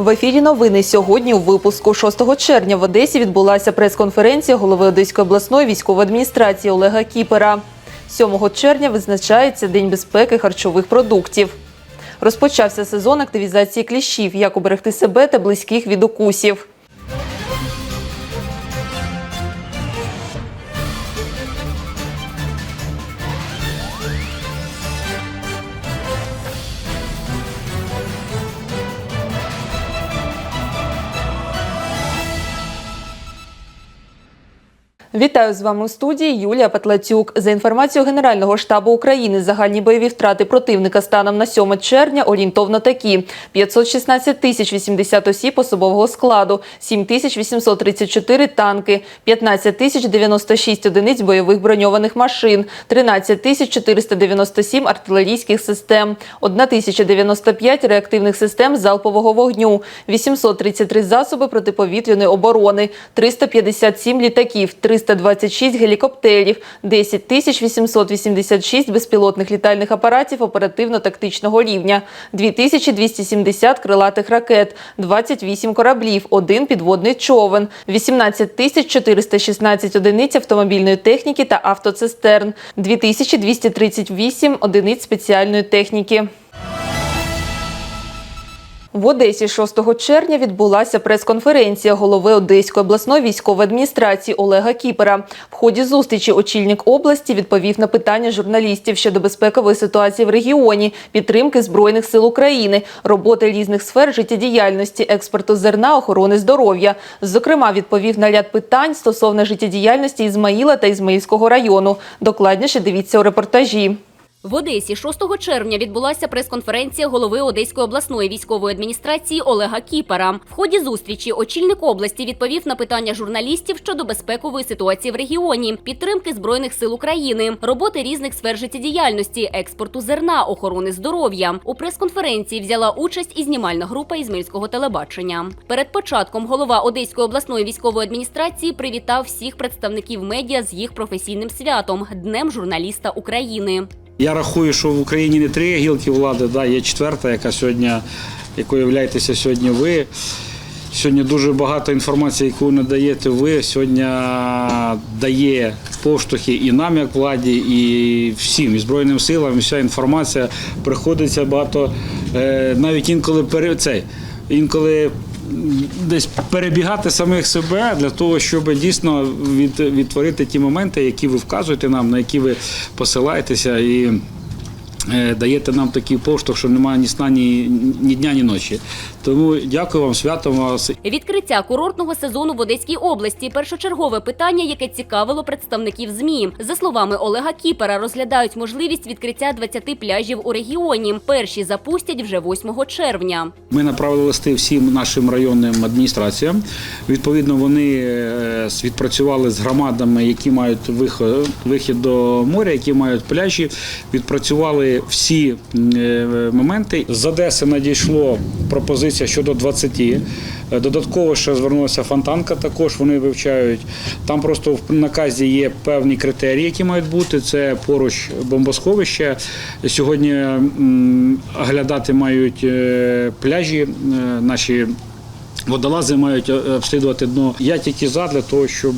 В ефірі новини сьогодні у випуску 6 червня в Одесі відбулася прес-конференція голови Одеської обласної військової адміністрації Олега Кіпера. 7 червня визначається День безпеки харчових продуктів. Розпочався сезон активізації кліщів, як уберегти себе та близьких від укусів. Вітаю з вами у студії Юлія Петлацюк. За інформацією Генерального штабу України, загальні бойові втрати противника станом на 7 червня орієнтовно такі: 516 тисяч 80 осіб особового складу, 7 тисяч 834 танки, 15 тисяч 96 одиниць бойових броньованих машин, 13 тисяч 497 артилерійських систем, 1 тисяча 95 реактивних систем залпового вогню, 833 засоби протиповітряної оборони, 357 літаків, 326 гелікоптерів, 10 тисяч 886 безпілотних літальних апаратів оперативно-тактичного рівня, 2270 крилатих ракет, 28 кораблів, 1 підводний човен, 18 тисяч 416 одиниць автомобільної техніки та автоцистерн, 2238 одиниць спеціальної техніки. В Одесі 6 червня відбулася прес-конференція голови Одеської обласної військової адміністрації Олега Кіпера. В ході зустрічі очільник області відповів на питання журналістів щодо безпекової ситуації в регіоні, підтримки Збройних сил України, роботи різних сфер життєдіяльності, експорту зерна, охорони здоров'я. Зокрема, відповів на ряд питань стосовно життєдіяльності Ізмаїла та Ізмаїльського району. Докладніше дивіться у репортажі. В Одесі 6 червня відбулася прес-конференція голови Одеської обласної військової адміністрації Олега Кіпера. В ході зустрічі очільник області відповів на питання журналістів щодо безпекової ситуації в регіоні, підтримки збройних сил України, роботи різних сфер життєдіяльності, експорту зерна, охорони здоров'я. У прес-конференції взяла участь і знімальна група Ізмельського телебачення. Перед початком голова Одеської обласної військової адміністрації привітав всіх представників медіа з їх професійним святом Днем журналіста України. Я рахую, що в Україні не три гілки влади, да, є четверта, яка сьогодні, якою являєтеся сьогодні ви. Сьогодні дуже багато інформації, яку надаєте ви, сьогодні дає поштовхи і нам, як владі, і всім, і Збройним силам, вся інформація приходиться багато, е, навіть інколи пере, цей, інколи десь перебігати самих себе для того, щоб дійсно від, відтворити ті моменти, які ви вказуєте нам, на які ви посилаєтеся і даєте нам такий поштовх, що немає ні сна, ні, ні дня, ні ночі. Тому дякую вам, святом вас. Відкриття курортного сезону в Одеській області першочергове питання, яке цікавило представників ЗМІ. За словами Олега Кіпера, розглядають можливість відкриття 20 пляжів у регіоні. Перші запустять вже 8 червня. Ми направили листи всім нашим районним адміністраціям. Відповідно, вони е, відпрацювали з громадами, які мають вихід до моря, які мають пляжі. Відпрацювали всі е, моменти. З Одеси надійшло пропозиція щодо 20. Е, Додатково ще звернулася фонтанка. Також вони вивчають. Там просто в наказі є певні критерії, які мають бути. Це поруч бомбосховище. Сьогодні оглядати мають е, пляжі наші. Водолази мають обслідувати дно. Я тільки за для того, щоб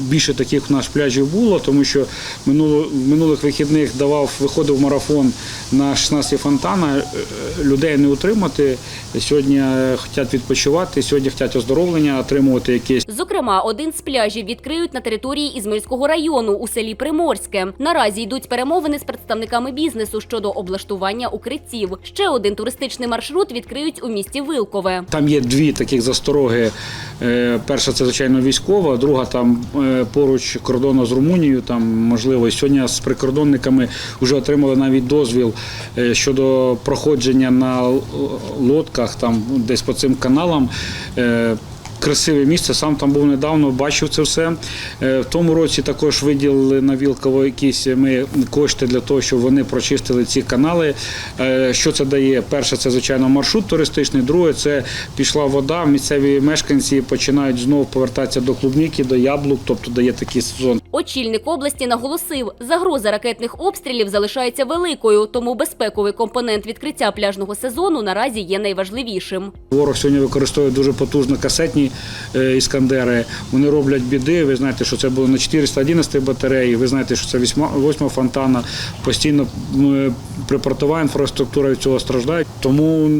більше таких в нас пляжів було, тому що минуло, в минулих вихідних давав, виходив марафон на 16 фонтана. Е, Людей не утримати. Сьогодні е, хочуть відпочивати, сьогодні хочуть оздоровлення, отримувати якесь. Зокрема, один з пляжів відкриють на території Ізмельського району у селі Приморське. Наразі йдуть перемовини з представниками бізнесу щодо облаштування укриттів. Ще один туристичний маршрут відкриють у місті Вилкове. Там є дві таких застороги. Е, Перша це звичайно військова, друга там поруч кордону з Румунією. Там можливо сьогодні з прикордонниками вже отримали навіть дозвіл е, щодо проходження на лодках, там десь по цим каналам. Е, Красиве місце, сам там був недавно, бачив це все. Е, В тому році також виділили на Вілково якісь ми кошти для того, щоб вони прочистили ці канали. Е, Що це дає? Перше, це звичайно маршрут туристичний. Друге, це пішла вода. Місцеві мешканці починають знову повертатися до клубніки, до яблук, тобто дає такий сезон. Очільник області наголосив, загроза ракетних обстрілів залишається великою, тому безпековий компонент відкриття пляжного сезону наразі є найважливішим. Ворог сьогодні використовує дуже потужно касетні е, іскандери. Вони роблять біди. Ви знаєте, що це було на 411 батареї. Ви знаєте, що це 8 фонтана. Постійно м, припортова інфраструктура від цього страждає. Тому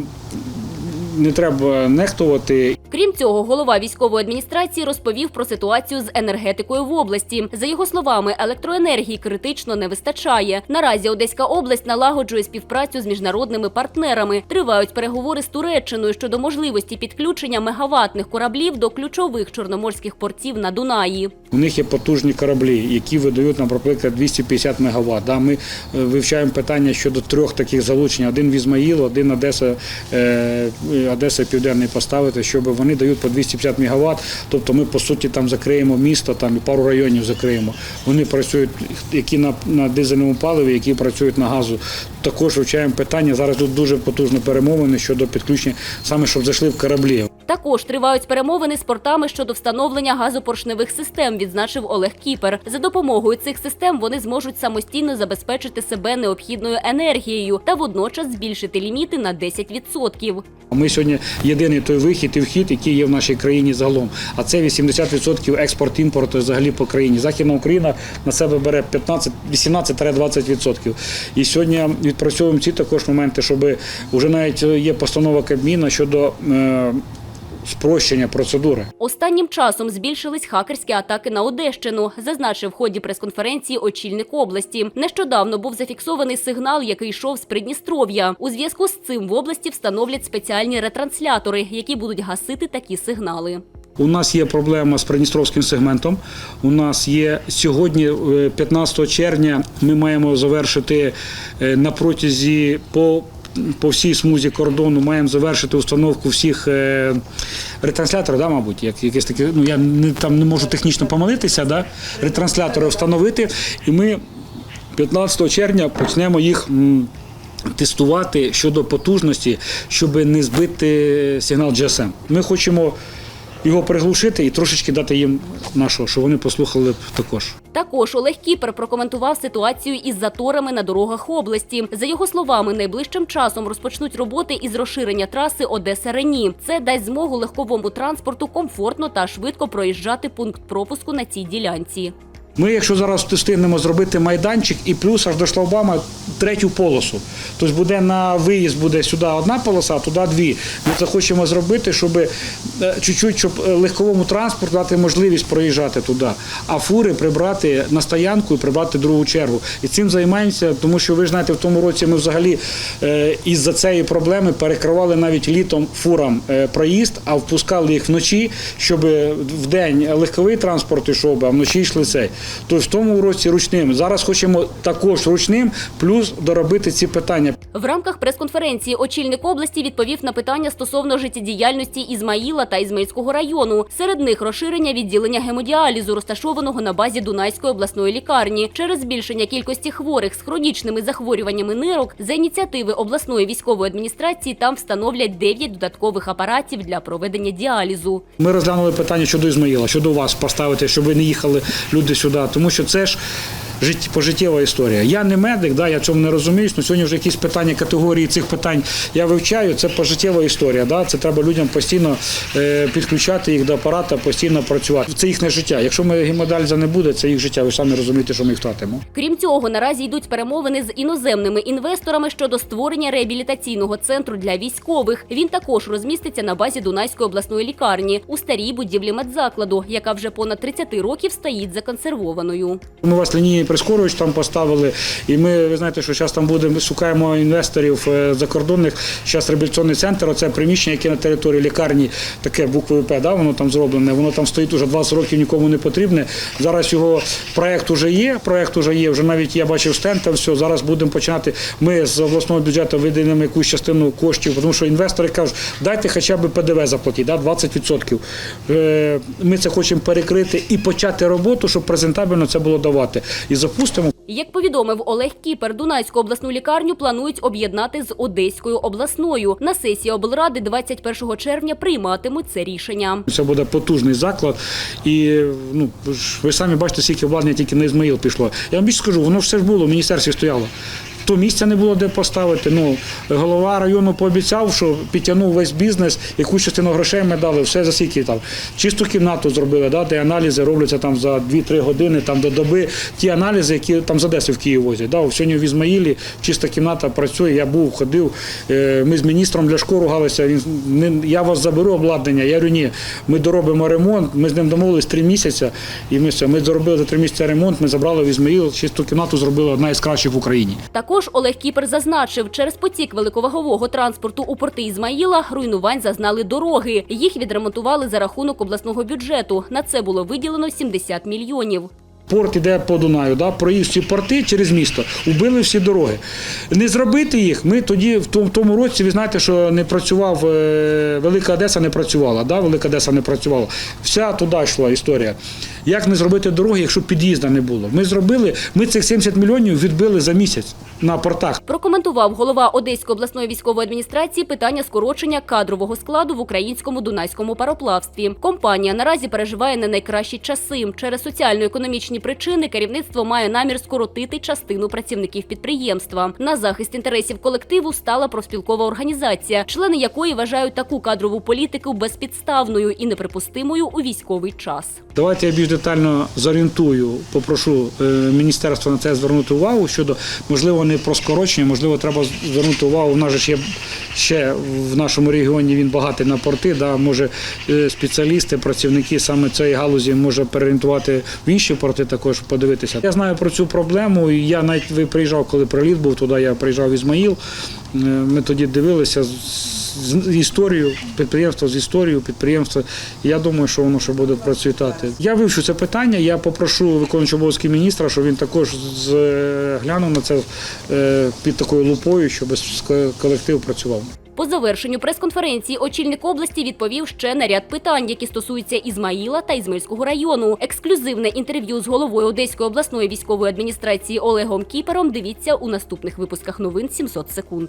не треба нехтувати. Крім цього, голова військової адміністрації розповів про ситуацію з енергетикою в області. За його словами, електроенергії критично не вистачає. Наразі Одеська область налагоджує співпрацю з міжнародними партнерами. Тривають переговори з Туреччиною щодо можливості підключення мегаватних кораблів до ключових чорноморських портів на Дунаї. У них є потужні кораблі, які видають, наприклад, 250 МВт. Да, ми е, вивчаємо питання щодо трьох таких залучень: один в Ізмаїл, один Одеса, е, Одеса Південний поставити, щоб вони дають по 250 мегаватт, Тобто ми по суті там закриємо місто, там і пару районів закриємо. Вони працюють, які на, на дизельному паливі, які працюють на газу. Також вивчаємо питання. Зараз тут дуже потужні перемовини щодо підключення, саме щоб зайшли в кораблі. Також тривають перемовини з портами щодо встановлення газопоршневих систем, відзначив Олег Кіпер. За допомогою цих систем вони зможуть самостійно забезпечити себе необхідною енергією та водночас збільшити ліміти на 10%. Ми сьогодні єдиний той вихід і вхід, який є в нашій країні загалом. А це 80% експорт-імпорту взагалі по країні. Західна Україна на себе бере 15, 18-20%. І сьогодні відпрацьовуємо ці також моменти, щоб вже навіть є постанова Кабміна щодо е, спрощення процедури. Останнім часом збільшились хакерські атаки на Одещину, зазначив в ході прес-конференції очільник області. Нещодавно був зафіксований сигнал, який йшов з Придністров'я. У зв'язку з цим в області встановлять спеціальні ретранслятори, які будуть гасити такі сигнали. У нас є проблема з придністровським сегментом. У нас є сьогодні, е, 15 червня, ми маємо завершити е, на протязі по. По всій смузі кордону маємо завершити установку всіх е, ретрансляторів, да, мабуть, як якесь таке. Ну я не там не можу технічно помилитися, да, ретранслятори встановити, і ми 15 червня почнемо їх. Тестувати щодо потужності, щоб не збити сигнал GSM. Ми хочемо його приглушити і трошечки дати їм нашого, щоб вони послухали б також. Також Олег Кіпер прокоментував ситуацію із заторами на дорогах області. За його словами, найближчим часом розпочнуть роботи із розширення траси Одеса Рені. Це дасть змогу легковому транспорту комфортно та швидко проїжджати пункт пропуску на цій ділянці. Ми, якщо зараз встигнемо зробити майданчик і плюс аж до шлагбаума третю полосу. Тобто буде на виїзд буде сюди одна полоса, туди дві. Ми це хочемо зробити, щоб е, чуть-чуть, щоб легковому транспорту дати можливість проїжджати туди, а фури прибрати на стоянку і прибрати другу чергу. І цим займаємося, тому що ви ж знаєте, в тому році ми взагалі е, із-за цієї проблеми перекривали навіть літом фурам е, проїзд, а впускали їх вночі, щоб в день легковий транспорт йшов, а вночі йшли цей. Тобто в тому році ручним. Зараз хочемо також ручним, плюс доробити ці питання. В рамках прес-конференції очільник області відповів на питання стосовно життєдіяльності Ізмаїла та Ізмаїльського району. Серед них розширення відділення гемодіалізу, розташованого на базі Дунайської обласної лікарні. Через збільшення кількості хворих з хронічними захворюваннями нирок за ініціативи обласної військової адміністрації там встановлять 9 додаткових апаратів для проведення діалізу. Ми розглянули питання щодо Ізмаїла, щодо вас поставити, щоб ви не їхали люди сюди, тому що це ж. Жит- Пожиттєва історія. Я не медик, да, я цьому не розуміюсь, але сьогодні вже якісь питання категорії цих питань я вивчаю. Це пожиттєва історія. Да? Це треба людям постійно е, підключати їх до апарата, постійно працювати. Це їхнє життя. Якщо ми гемодальза не буде, це їх життя. Ви ж самі розумієте, що ми їх втратимо. Крім цього, наразі йдуть перемовини з іноземними інвесторами щодо створення реабілітаційного центру для військових. Він також розміститься на базі Дунайської обласної лікарні у старій будівлі медзакладу, яка вже понад 30 років стоїть законсервованою. Ми вас лінійний прискорювач там поставили, і ми, ви знаєте, що зараз там буде, ми шукаємо інвесторів е, закордонних. Зараз реабілітаційний центр, оце приміщення, яке на території лікарні, таке буквою П, да, воно там зроблене, воно там стоїть уже 20 років, нікому не потрібне. Зараз його проект уже є, проект уже є, вже навіть я бачив стенд, там все, зараз будемо починати. Ми з обласного бюджету виділимо якусь частину коштів, тому що інвестори кажуть, дайте хоча б ПДВ заплатіть, да, 20%. Е, Ми це хочемо перекрити і почати роботу, щоб презентабельно це було давати. І запустимо. Як повідомив Олег Кіпер, Дунайську обласну лікарню планують об'єднати з Одеською обласною. На сесії облради 21 червня прийматимуть це рішення. Це буде потужний заклад. І ну, ви самі бачите, скільки обладнання тільки на Ізмаїл пішло. Я вам більше скажу, воно все ж було, в міністерстві стояло. То місця не було де поставити. Ну, голова району пообіцяв, що підтягнув весь бізнес, якусь частину грошей ми дали, все за скільки там. Чисту кімнату зробили, да, де аналізи робляться там за 2-3 години, там до доби. Ті аналізи, які там з Одеси в Київ возять. Да. Сьогодні в Ізмаїлі чиста кімната працює. Я був, ходив. е, Ми з міністром Ляшко ругалися. Він не я вас заберу обладнання. Я говорю, ні, ми доробимо ремонт. Ми з ним домовились три місяці. І ми все. Ми зробили за три місяці ремонт. Ми забрали в Ізмаїл. Чисту кімнату зробили одна із кращих в Україні. Також Олег Кіпер зазначив, через потік великовагового транспорту у порти Ізмаїла руйнувань зазнали дороги. Їх відремонтували за рахунок обласного бюджету. На це було виділено 70 мільйонів. Порт іде по Дунаю, да, проїзд ці порти через місто, убили всі дороги. Не зробити їх, ми тоді, в тому, році, ви знаєте, що не працював, е, Велика Одеса не працювала, да, Велика Одеса не працювала. Вся туди йшла історія. Як не зробити дороги, якщо під'їзду не було? Ми зробили, ми цих 70 мільйонів відбили за місяць на портах. Прокоментував голова Одеської обласної військової адміністрації питання скорочення кадрового складу в українському дунайському пароплавстві. Компанія наразі переживає не найкращі часи. Через соціально-економічні причини керівництво має намір скоротити частину працівників підприємства. На захист інтересів колективу стала профспілкова організація, члени якої вважають таку кадрову політику безпідставною і неприпустимою у військовий час. Давайте я більш детально зорієнтую, попрошу е, міністерство на це звернути увагу щодо, можливо, не про скорочення, можливо, треба звернути увагу. У нас же є ще в нашому регіоні він багатий на порти, да, може е, спеціалісти, працівники саме цієї галузі може переорієнтувати в інші порти також подивитися. Я знаю про цю проблему, і я навіть приїжджав, коли приліт був туди, я приїжджав в Ізмаїл. Е, Ми тоді дивилися історією, підприємство з історією, підприємство. Я думаю, що воно ще буде процвітати. Я вивчу це питання. Я попрошу виконуючого обов'язки міністра, щоб він також з- глянув на це е, під такою лупою, щоб колектив працював. По завершенню прес-конференції очільник області відповів ще на ряд питань, які стосуються Ізмаїла та Ізмаїльського району. Ексклюзивне інтерв'ю з головою Одеської обласної військової адміністрації Олегом Кіпером дивіться у наступних випусках новин 700 секунд.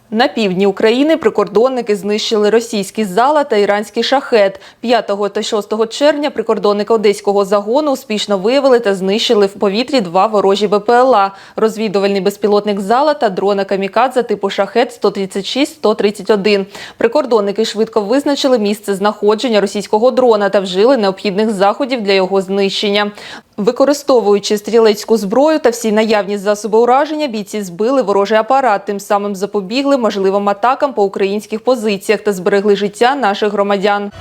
На півдні України прикордонники знищили російський зала та іранський шахет. 5 та 6 червня прикордонники одеського загону успішно виявили та знищили в повітрі два ворожі БПЛА – розвідувальний безпілотник зала та дрона камікадзе типу шахет 136-131. Прикордонники швидко визначили місце знаходження російського дрона та вжили необхідних заходів для його знищення. Використовуючи стрілецьку зброю та всі наявні засоби ураження, бійці збили ворожий апарат, тим самим запобігли можливим атакам по українських позиціях та зберегли життя наших громадян.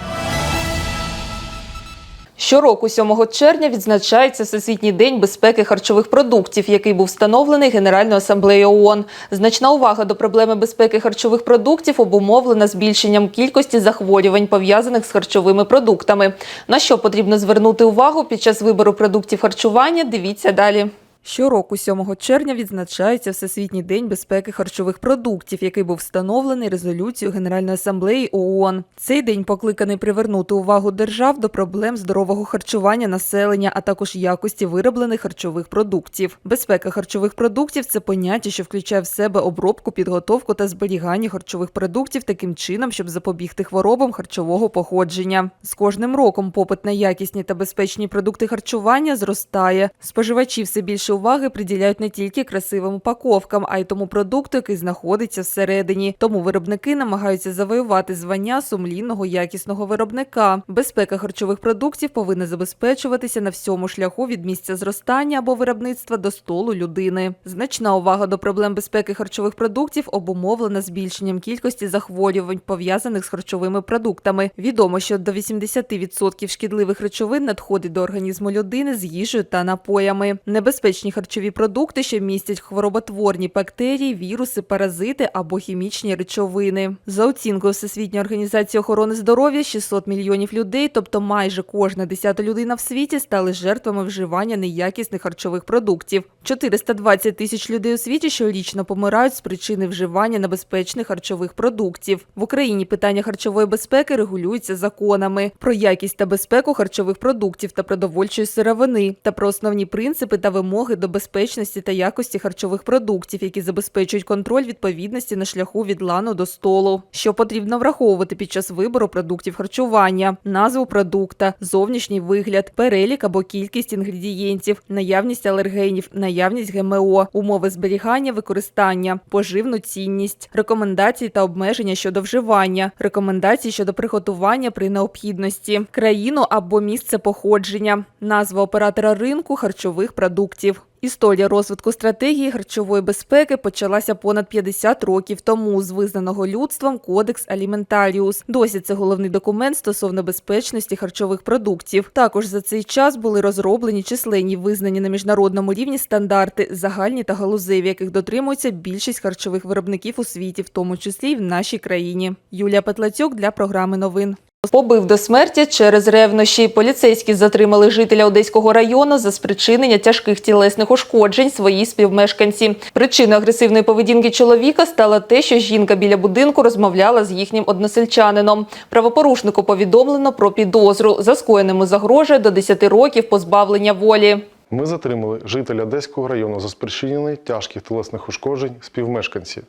Щороку, 7 червня, відзначається Всесвітній день безпеки харчових продуктів, який був встановлений Генеральною асамблеєю ООН. Значна увага до проблеми безпеки харчових продуктів обумовлена збільшенням кількості захворювань, пов'язаних з харчовими продуктами. На що потрібно звернути увагу під час вибору продуктів харчування? Дивіться далі. Щороку, 7 червня, відзначається Всесвітній день безпеки харчових продуктів, який був встановлений резолюцією Генеральної асамблеї ООН. Цей день покликаний привернути увагу держав до проблем здорового харчування населення, а також якості вироблених харчових продуктів. Безпека харчових продуктів це поняття, що включає в себе обробку, підготовку та зберігання харчових продуктів таким чином, щоб запобігти хворобам харчового походження. З кожним роком попит на якісні та безпечні продукти харчування зростає. Споживачі все більше уваги приділяють не тільки красивим упаковкам, а й тому продукту, який знаходиться всередині. Тому виробники намагаються завоювати звання сумлінного якісного виробника. Безпека харчових продуктів повинна забезпечуватися на всьому шляху від місця зростання або виробництва до столу людини. Значна увага до проблем безпеки харчових продуктів обумовлена збільшенням кількості захворювань, пов'язаних з харчовими продуктами. Відомо, що до 80% шкідливих речовин надходить до організму людини з їжею та напоями. Небезпечні небезпечні харчові продукти, що містять хвороботворні бактерії, віруси, паразити або хімічні речовини. За оцінкою Всесвітньої організації охорони здоров'я, 600 мільйонів людей, тобто майже кожна десята людина в світі, стали жертвами вживання неякісних харчових продуктів. 420 тисяч людей у світі щорічно помирають з причини вживання небезпечних харчових продуктів. В Україні питання харчової безпеки регулюється законами про якість та безпеку харчових продуктів та продовольчої сировини та про основні принципи та вимоги до безпечності та якості харчових продуктів, які забезпечують контроль відповідності на шляху від лану до столу. Що потрібно враховувати під час вибору продуктів харчування, назву продукта, зовнішній вигляд, перелік або кількість інгредієнтів, наявність алергенів, наявність ГМО, умови зберігання, використання, поживну цінність, рекомендації та обмеження щодо вживання, рекомендації щодо приготування при необхідності, країну або місце походження, назва оператора ринку харчових продуктів. Історія розвитку стратегії харчової безпеки почалася понад 50 років тому з визнаного людством Кодекс Аліментаріус. Досі це головний документ стосовно безпечності харчових продуктів. Також за цей час були розроблені численні визнані на міжнародному рівні стандарти, загальні та галузеві, яких дотримується більшість харчових виробників у світі, в тому числі й в нашій країні. Юлія Петлацюк для програми новин. Побив до смерті через ревнощі. Поліцейські затримали жителя Одеського району за спричинення тяжких тілесних ушкоджень своїй співмешканці. Причиною агресивної поведінки чоловіка стало те, що жінка біля будинку розмовляла з їхнім односельчанином. Правопорушнику повідомлено про підозру. За скоєними загрожує до 10 років позбавлення волі. Ми затримали жителя Одеського району за спричинений тяжких тілесних ушкоджень співмешканці.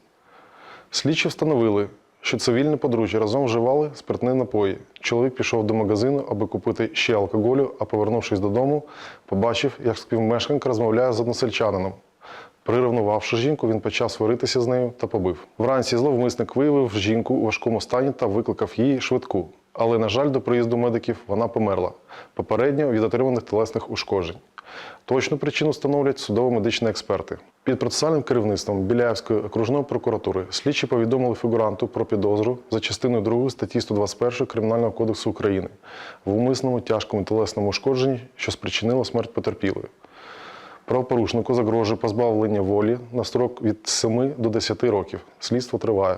Слідчі встановили, що цивільне подружжя разом вживали спиртні напої. Чоловік пішов до магазину, аби купити ще алкоголю, а повернувшись додому, побачив, як співмешканка розмовляє з односельчанином. Приревнувавши жінку, він почав сваритися з нею та побив. Вранці зловмисник виявив жінку у важкому стані та викликав її швидку. Але, на жаль, до приїзду медиків вона померла, попередньо від отриманих тілесних ушкоджень. Точну причину встановлять судово-медичні експерти. Під процесуальним керівництвом Біляївської окружної прокуратури слідчі повідомили фігуранту про підозру за частиною 2 статті 121 Кримінального кодексу України в умисному тяжкому тілесному ушкодженні, що спричинило смерть потерпілої. Правопорушнику загрожує позбавлення волі на строк від 7 до 10 років. Слідство триває.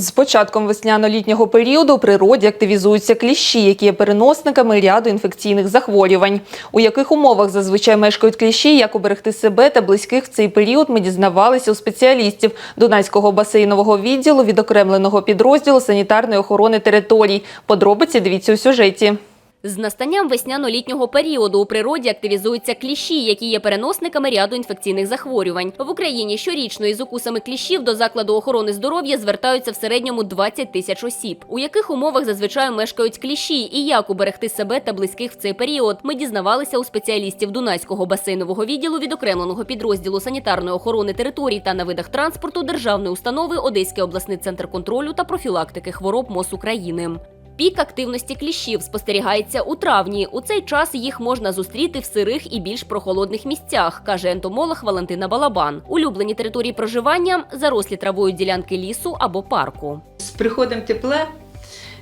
З початком весняно-літнього періоду у природі активізуються кліщі, які є переносниками ряду інфекційних захворювань. У яких умовах зазвичай мешкають кліщі, як уберегти себе та близьких в цей період, ми дізнавалися у спеціалістів Дунайського басейнового відділу відокремленого підрозділу санітарної охорони територій. Подробиці дивіться у сюжеті. З настанням весняно-літнього періоду у природі активізуються кліщі, які є переносниками ряду інфекційних захворювань. В Україні щорічно із укусами кліщів до закладу охорони здоров'я звертаються в середньому 20 тисяч осіб. У яких умовах зазвичай мешкають кліщі і як уберегти себе та близьких в цей період, ми дізнавалися у спеціалістів Дунайського басейнового відділу відокремленого підрозділу санітарної охорони територій та на видах транспорту державної установи Одеський обласний центр контролю та профілактики хвороб МОЗ України. Пік активності кліщів спостерігається у травні. У цей час їх можна зустріти в сирих і більш прохолодних місцях, каже ентомолог Валентина Балабан. Улюблені території проживання зарослі травою ділянки лісу або парку. З приходом тепла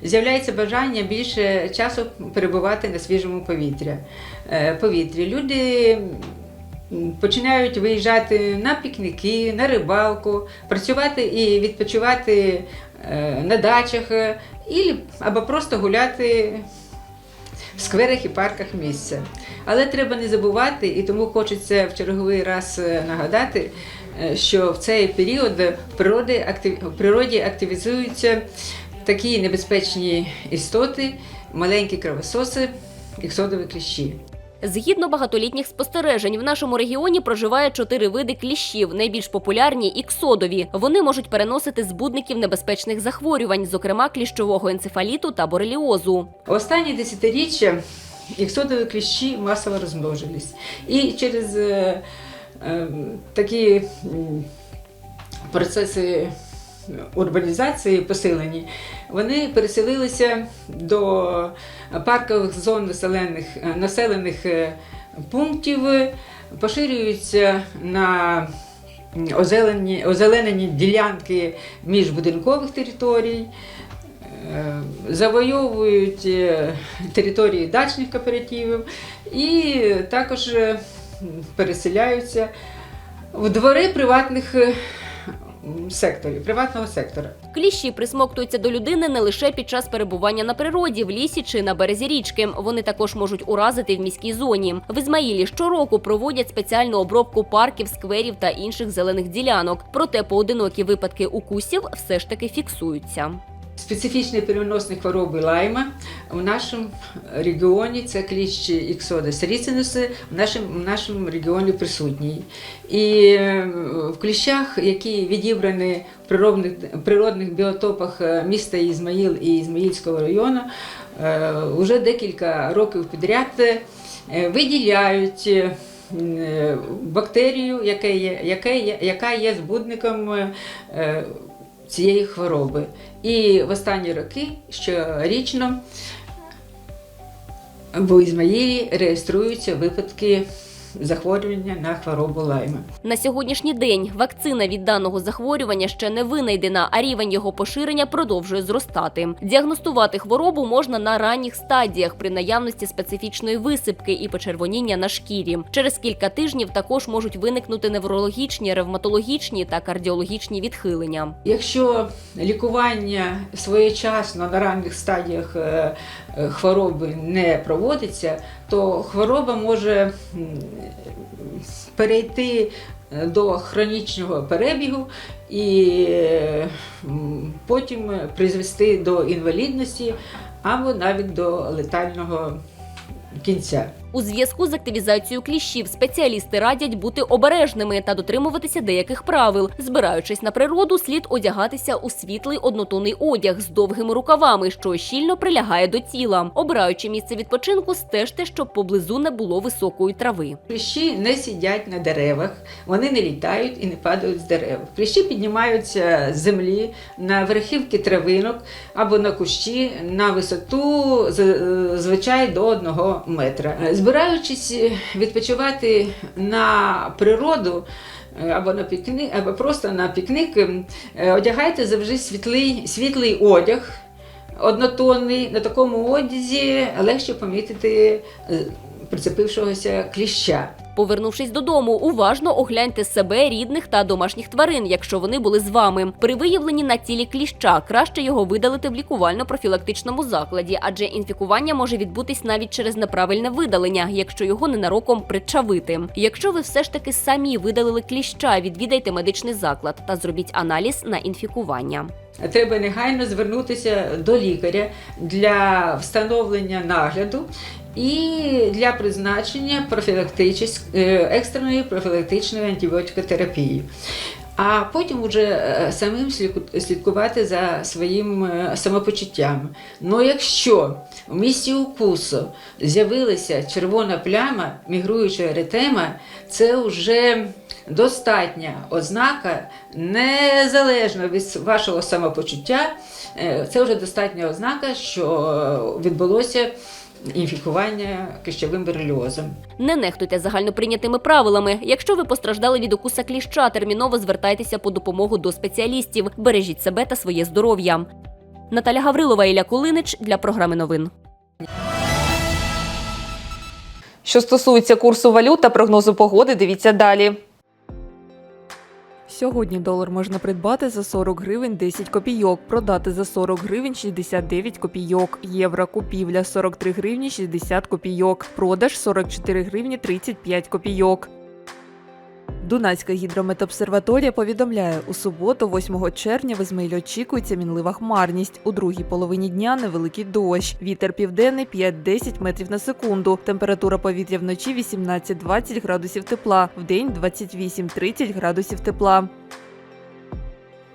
з'являється бажання більше часу перебувати на свіжому повітря. е, повітрі. Люди починають виїжджати на пікніки, на рибалку, працювати і відпочивати е, на дачах, е, і, або просто гуляти в скверах і парках місця. Але треба не забувати, і тому хочеться в черговий раз е, нагадати, що в цей період в природі, активізуються такі небезпечні істоти, маленькі кровососи, іксодові кліщі. Згідно багатолітніх спостережень, в нашому регіоні проживає чотири види кліщів. Найбільш популярні іксодові. Вони можуть переносити збудників небезпечних захворювань, зокрема кліщового енцефаліту та бореліозу. Останні десятиріччя іксодові кліщі масово розмножились. І через е, е, такі процеси урбанізації посилені, вони переселилися до паркових зон населених, е, населених е, пунктів, поширюються на озелені, озеленені ділянки міжбудинкових територій. е, завойовують е, території дачних кооперативів і також переселяються в двори приватних м, секторів, приватного сектора. Кліщі присмоктуються до людини не лише під час перебування на природі, в лісі чи на березі річки. Вони також можуть уразити в міській зоні. В Ізмаїлі щороку проводять спеціальну обробку парків, скверів та інших зелених ділянок. Проте поодинокі випадки укусів все ж таки фіксуються. Специфічні переносні хвороби лайма в нашому регіоні це кліщ іксодес ріцинус в нашому, в нашому регіоні присутній. І е, в кліщах, які відібрані в природних, природних біотопах е, міста Ізмаїл і Ізмаїльського району, вже декілька років підряд е, виділяють. е, е, Бактерію, яка є, яка є, яка є збудником е, цієї хвороби. І в останні роки щорічно в Ізмаїлі реєструються випадки захворювання на хворобу лайма. На сьогоднішній день вакцина від даного захворювання ще не винайдена, а рівень його поширення продовжує зростати. Діагностувати хворобу можна на ранніх стадіях при наявності специфічної висипки і почервоніння на шкірі. Через кілька тижнів також можуть виникнути неврологічні, ревматологічні та кардіологічні відхилення. Якщо лікування своєчасно на ранніх стадіях е, хвороби не проводиться, то хвороба може перейти е, до хронічного перебігу і потім призвести до інвалідності або навіть до летального кінця. У зв'язку з активізацією кліщів спеціалісти радять бути обережними та дотримуватися деяких правил. Збираючись на природу, слід одягатися у світлий однотонний одяг з довгими рукавами, що щільно прилягає до тіла. Обираючи місце відпочинку, стежте, щоб поблизу не було високої трави. Кліщі не сидять на деревах, вони не літають і не падають з дерев. Кліщі піднімаються з землі на верхівки травинок або на кущі на висоту з- звичай до одного метра. Збираючись відпочивати на природу. е, Або на пікник, або просто на пікник, е, одягайте завжди світлий, світлий одяг, однотонний. На такому одязі легше помітити е, прицепившогося кліща. Повернувшись додому, уважно огляньте себе, рідних та домашніх тварин, якщо вони були з вами. При виявленні на тілі кліща краще його видалити в лікувально-профілактичному закладі, адже інфікування може відбутись навіть через неправильне видалення, якщо його ненароком причавити. Якщо ви все ж таки самі видалили кліща, відвідайте медичний заклад та зробіть аналіз на інфікування. Треба негайно звернутися до лікаря для встановлення нагляду і для призначення е, екстреної профілактичної антибіотикотерапії. А потім уже е, самим слідкувати за своїм е, самопочуттям. Ну якщо в місці укусу з'явилася червона пляма, мігруюча еретема, це вже достатня ознака, незалежно від вашого самопочуття, е, це вже достатня ознака, що відбулося інфікування кліщовим бореліозом. Не нехтуйте загальноприйнятими правилами. Якщо ви постраждали від укуса кліща, терміново звертайтеся по допомогу до спеціалістів. Бережіть себе та своє здоров'я. Наталя Гаврилова Ілля Кулинич для програми новин. Що стосується курсу валют та прогнозу погоди, дивіться далі. Сьогодні долар можна придбати за 40 гривень 10 копійок, продати за 40 гривень 69 копійок, євро купівля 43 гривні 60 копійок, продаж 44 гривні 35 копійок. Дунайська гідрометобсерваторія повідомляє, у суботу, 8 червня, в Ізмаїлі очікується мінлива хмарність. У другій половині дня невеликий дощ. Вітер південний 5-10 метрів на секунду. Температура повітря вночі 18-20 градусів тепла, вдень 28-30 градусів тепла.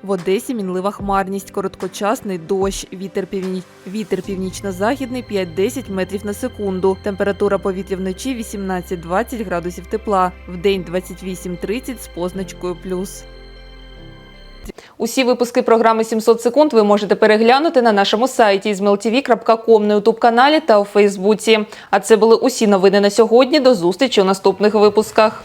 В Одесі мінлива хмарність, короткочасний дощ, вітер, північ... вітер північно-західний 5-10 метрів на секунду. Температура повітря вночі 18-20 градусів тепла, вдень 28-30 з позначкою плюс. Усі випуски програми 700 секунд ви можете переглянути на нашому сайті izmailtv.com, на ютуб-каналі та у Фейсбуці. А це були усі новини на сьогодні. До зустрічі у наступних випусках.